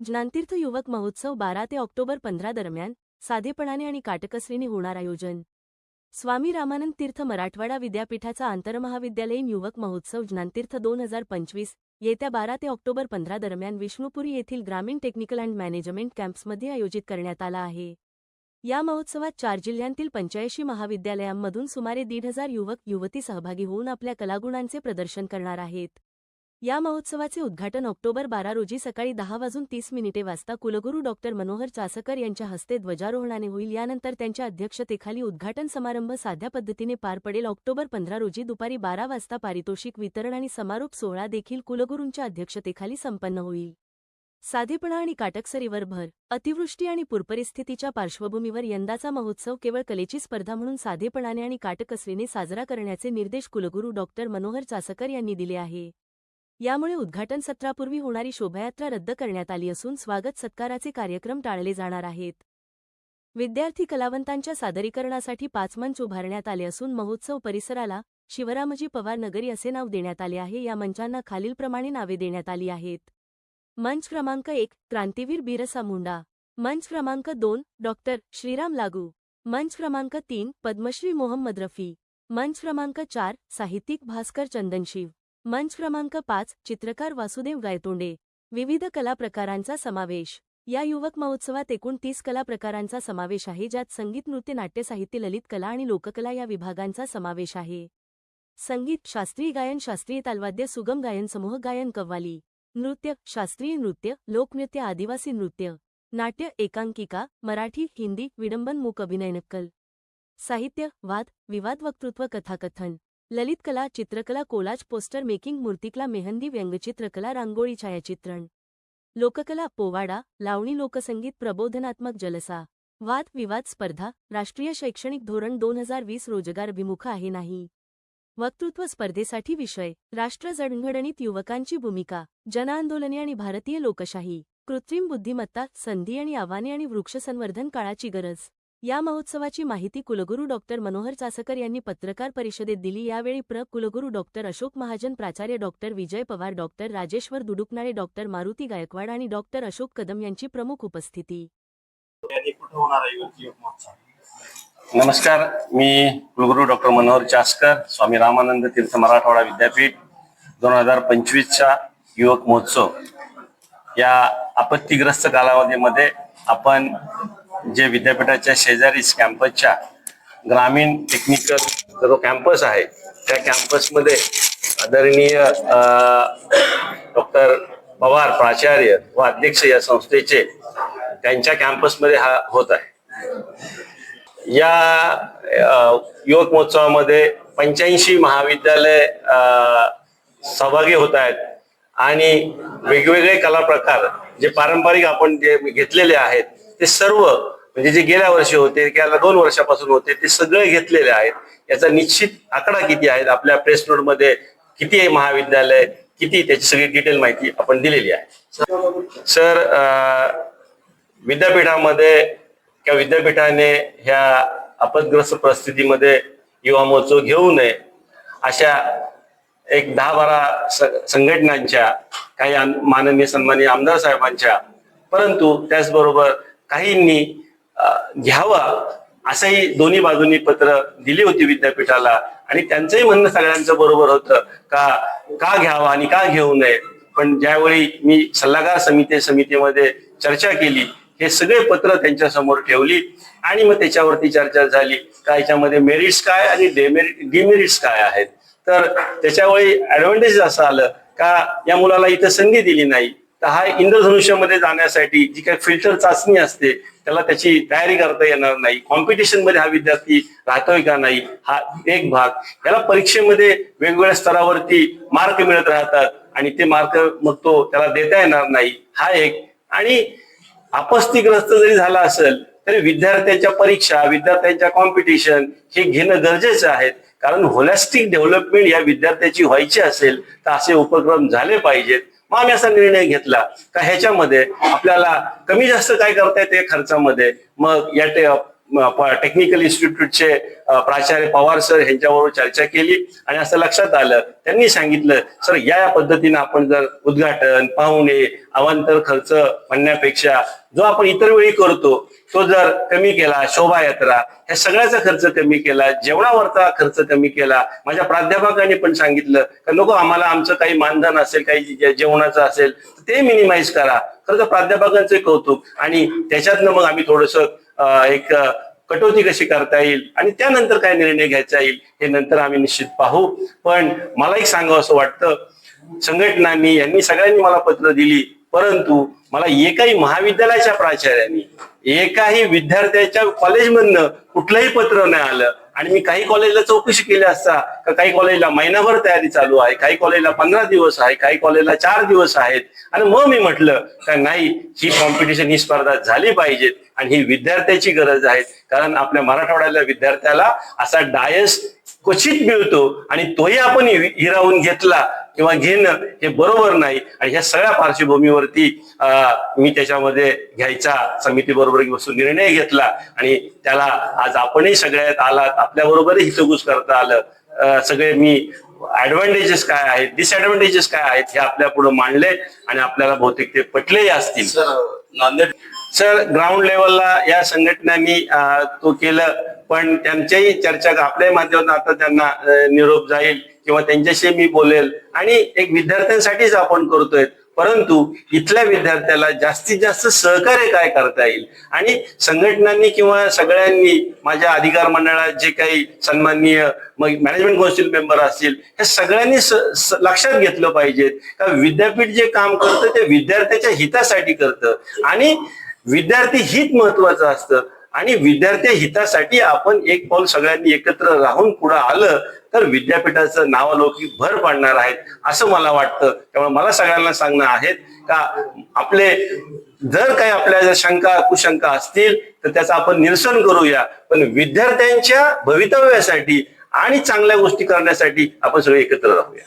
ज्ञानतीर्थ युवक महोत्सव बारा ते ऑक्टोबर पंधरा दरम्यान साधेपणाने आणि काटकसरीने होणार आयोजन. स्वामी रामानंद तीर्थ मराठवाडा विद्यापीठाचा आंतरमहाविद्यालयीन युवक महोत्सव ज्ञानतीर्थ दोन हजार पंचवीस येत्या बारा ते ऑक्टोबर पंधरा दरम्यान विष्णुपुरी येथील ग्रामीण टेक्निकल अँड मॅनेजमेंट कॅम्प्समध्ये आयोजित करण्यात आला आहे. या महोत्सवात चार जिल्ह्यांतील पंच्याऐंशी महाविद्यालयांमधून सुमारे दीड हजार युवक युवती सहभागी होऊन आपल्या कलागुणांचे प्रदर्शन करणार आहेत. या महोत्सवाचे उद्घाटन ऑक्टोबर बारा रोजी सकाळी दहा वाजून तीस मिनिटे वाजता कुलगुरू डॉक्टर मनोहर चासकर यांच्या हस्ते ध्वजारोहणाने होईल. यानंतर त्यांच्या अध्यक्षतेखाली उद्घाटन समारंभ साध्या पद्धतीने पार पडेल. ऑक्टोबर पंधरा रोजी दुपारी बारा वाजता पारितोषिक वितरण आणि समारोप सोहळा देखील कुलगुरूंच्या अध्यक्षतेखाली संपन्न होईल. साधेपणा आणि काटकसरीवर भर अतिवृष्टी आणि पूरपरिस्थितीच्या पार्श्वभूमीवर यंदाचा महोत्सव केवळ कलेची स्पर्धा म्हणून साधेपणाने आणि काटकसरीने साजरा करण्याचे निर्देश कुलगुरू डॉक्टर मनोहर चासकर यांनी दिले आहे. यामुळे उद्घाटन सत्रापूर्वी होणारी शोभायात्रा रद्द करण्यात आली असून स्वागत सत्काराचे कार्यक्रम टाळले जाणार आहेत. विद्यार्थी कलावंतांच्या सादरीकरणासाठी पाच मंच उभारण्यात आले असून महोत्सव परिसराला शिवरामजी पवार नगरी असे नाव देण्यात आले आहे. या मंचांना खालीलप्रमाणे नावे देण्यात आली आहेत. मंच क्रमांक एक क्रांतीवीर बिरसा मुंडा. मंच क्रमांक दोन डॉक्टर श्रीराम लागू. मंच क्रमांक तीन पद्मश्री मोहम्मद रफी. मंच क्रमांक चार साहित्यिक भास्कर चंदनशिव. मंच क्रमांक पाच चित्रकार वासुदेव गायतोंडे. विविध कला प्रकारांचा समावेश. या युवक महोत्सवात एकूण तीस कला प्रकारांचा समावेश आहे ज्यात संगीत नृत्य नाट्य साहित्य ललित कला आणि लोककला या विभागांचा समावेश आहे. संगीत शास्त्रीय गायन शास्त्रीय तालवाद्य सुगम गायन समूह गायन कव्वाली. नृत्य शास्त्रीय नृत्य लोकनृत्य आदिवासी नृत्य. नाट्य एकांकिका मराठी हिंदी विडंबन मूक अभिनय नक्कल. साहित्य वाद विवाद वक्तृत्व कथाकथन. ललितकला चित्रकला कोलाज पोस्टर मेकिंग मूर्तिकला मेहंदी व्यंगचित्रकला रांगोळी छायाचित्रण. लोककला पोवाडा लावणी लोकसंगीत प्रबोधनात्मक जलसा. वाद विवाद स्पर्धा राष्ट्रीय शैक्षणिक धोरण दोन हजार वीस रोजगार विमुख आहे नाही. वक्तृत्व स्पर्धेसाठी विषय राष्ट्र जडणघडणीत युवकांची भूमिका जनआंदोलने आणि भारतीय लोकशाही कृत्रिम बुद्धिमत्ता संधी आणि आव्हाने आणि वृक्षसंवर्धन काळाची गरज. या महोत्सवाची माहिती कुलगुरू डॉक्टर मनोहर चासकर यांनी पत्रकार परिषदेत दिली. यावेळी प्र. कुलगुरू डॉक्टर अशोक महाजन प्राचार्य doctor Vijay Pawar doctor Rajeshwar Dudukanale doctor Maruti Gaikwad आणि डॉक्टर अशोक कदम यांची प्रमुख उपस्थिती. नमस्कार. मी कुलगुरू डॉक्टर मनोहर चासकर स्वामी रामानंद तीर्थ मराठवाडा विद्यापीठ दोन हजार पंचवीसचा युवक महोत्सव. या आपत्तीग्रस्त कालावधीमध्ये आपण जे विद्यापीठाच्या शेजारीच कॅम्पसच्या ग्रामीण टेक्निकल जो कॅम्पस आहे त्या कॅम्पसमध्ये आदरणीय डॉक्टर पवार प्राचार्य व अध्यक्ष या संस्थेचे त्यांच्या कॅम्पसमध्ये हा होत आहे. या युवक महोत्सवामध्ये पंच्याऐंशी महाविद्यालय सहभागी होत आहेत आणि वेगवेगळे कला प्रकार जे पारंपरिक आपण जे घेतलेले आहेत ते सर्व म्हणजे जे गेल्या वर्षी होते गेल्या दोन वर्षापासून होते ते सगळे घेतलेले आहेत. याचा निश्चित आकडा किती आहेत? आपल्या प्रेस नोटमध्ये किती आहे महाविद्यालय? किती त्याची सगळी डिटेल माहिती आपण दिलेली आहे. सर विद्यापीठामध्ये किंवा विद्यापीठाने ह्या आपदग्रस्त परिस्थितीमध्ये युवा महोत्सव घेऊ नये अशा एक दहा बारा संघटनांच्या काही माननीय सन्माननीय आमदार साहेबांच्या परंतु त्याचबरोबर काहींनी घ्यावा असंही दोन्ही बाजूंनी पत्र दिली होती विद्यापीठाला. आणि त्यांचंही म्हणणं सगळ्यांचं बरोबर होतं का का घ्यावा आणि का घेऊ नये. पण ज्यावेळी मी सल्लागार समिती समितीमध्ये चर्चा केली हे सगळे पत्र त्यांच्यासमोर ठेवली आणि मग त्याच्यावरती चर्चा झाली का याच्यामध्ये मेरिट्स काय आणि डेमेरिट डिमेरिट्स काय आहेत. तर त्याच्यावेळी ऍडव्हान्टेज असं आलं का या मुलाला इथं संधी दिली नाही. तर हा इंद्रधनुष्यामध्ये जाण्यासाठी जी काही फिल्टर चाचणी असते त्याला त्याची तयारी करता येणार नाही. कॉम्पिटिशनमध्ये हा विद्यार्थी राहतोय का नाही हा एक भाग. याला परीक्षेमध्ये वेगवेगळ्या स्तरावरती मार्क मिळत राहतात आणि ते मार्क मग तो त्याला देता येणार नाही. हा एक. आणि अपस्थिग्रस्त जरी झाला असेल तरी विद्यार्थ्यांच्या परीक्षा विद्यार्थ्यांच्या कॉम्पिटिशन हे घेणं गरजेचं आहे. कारण होलॅस्टिक डेव्हलपमेंट या विद्यार्थ्याची व्हायची असेल तर असे उपक्रम झाले पाहिजेत. मग आम्ही असा निर्णय घेतला का ह्याच्यामध्ये आपल्याला कमी जास्त काय करता येते खर्चामध्ये? मग या टेक्निकल इन्स्टिट्यूटचे प्राचार्य पवार सर यांच्याबरोबर चर्चा केली आणि असं लक्षात आलं. त्यांनी सांगितलं सर या या पद्धतीनं आपण जर उद्घाटन पाहुणे अवांतर खर्च म्हणण्यापेक्षा जो आपण इतर वेळी करतो तो जर कमी केला शोभायात्रा ह्या सगळ्याचा खर्च कमी केला जेवणावरचा खर्च कमी केला. माझ्या प्राध्यापकांनी पण सांगितलं का नको आम्हाला आमचं काही मानधन असेल काही जेवणाचं असेल ते मिनिमाइज करा. खरं तर प्राध्यापकांचे कौतुक आणि त्याच्यातनं मग आम्ही थोडस एक कटोती कटौती कशी करता येईल आणि त्यानंतर काय निर्णय घ्यायचा येईल हे नंतर आम्ही निश्चित पाहू. पण मला एक सांगावं असं वाटतं संघटनांनी यांनी सगळ्यांनी मला पत्र दिली परंतु मला एकाही महाविद्यालयाच्या प्राचार्यांनी एकाही विद्यार्थ्याच्या कॉलेजमधनं कुठलंही पत्र नाही आलं. आणि मी काही कॉलेजला चौकशी केली असता का काही कॉलेजला महिनाभर तयारी चालू आहे काही कॉलेजला पंधरा दिवस आहे काही कॉलेजला चार दिवस आहेत. आणि मग मी म्हटलं का नाही ही कॉम्पिटिशन ही स्पर्धा झाली पाहिजे आणि ही विद्यार्थ्याची गरज आहे. कारण आपल्या मराठवाड्याला विद्यार्थ्याला असा डायस क्वचित मिळतो आणि तोही आपण हिरावून घेतला. किंवा घेणं हे बरोबर नाही. आणि ह्या सगळ्या पार्श्वभूमीवरती मी त्याच्यामध्ये घ्यायचा समिती बरोबर बसून निर्णय घेतला आणि त्याला आज आपणही सगळ्यात आलात आपल्या बरोबरही हितगुज करता आलं. सगळे मी ऍडव्हान्टेजेस काय आहेत डिसएडव्हान्टेजेस काय आहेत हे आपल्या पुढे मांडले आणि आपल्याला बहुतेक ते पटलेही असतील. नांदेड सर ग्राउंड लेवलला या संघटनांनी तो केलं पण त्यांच्याही चर्चा आपल्या माध्यमातून आता त्यांना निरोप जाईल किंवा त्यांच्याशी मी बोलेल. आणि एक विद्यार्थ्यांसाठीच आपण करतोय. परंतु इथल्या विद्यार्थ्याला जास्तीत जास्त सहकार्य काय करता येईल? आणि संघटनांनी किंवा सगळ्यांनी माझ्या अधिकार मंडळात जे काही सन्माननीय मग मॅनेजमेंट कौन्सिल मेंबर असतील हे सगळ्यांनी लक्षात घेतलं पाहिजे का विद्यापीठ जे काम करतं ते विद्यार्थ्याच्या हितासाठी करतं. आणि विद्यार्थी हित महत्वाचं असतं. आणि विद्यार्थी हितासाठी आपण एक पाऊल सगळ्यांनी एकत्र राहून पुढे आलं तर विद्यापीठाचं नावालौकिक भर पाडणार आहेत असं मला वाटतं. त्यामुळे मला सगळ्यांना सांगणं आहेत का आपले जर काही आपल्या जर शंका कुशंका असतील तर त्याचं आपण निरसन करूया. पण विद्यार्थ्यांच्या भवितव्यासाठी आणि चांगल्या गोष्टी करण्यासाठी आपण सगळे एकत्र राहूया.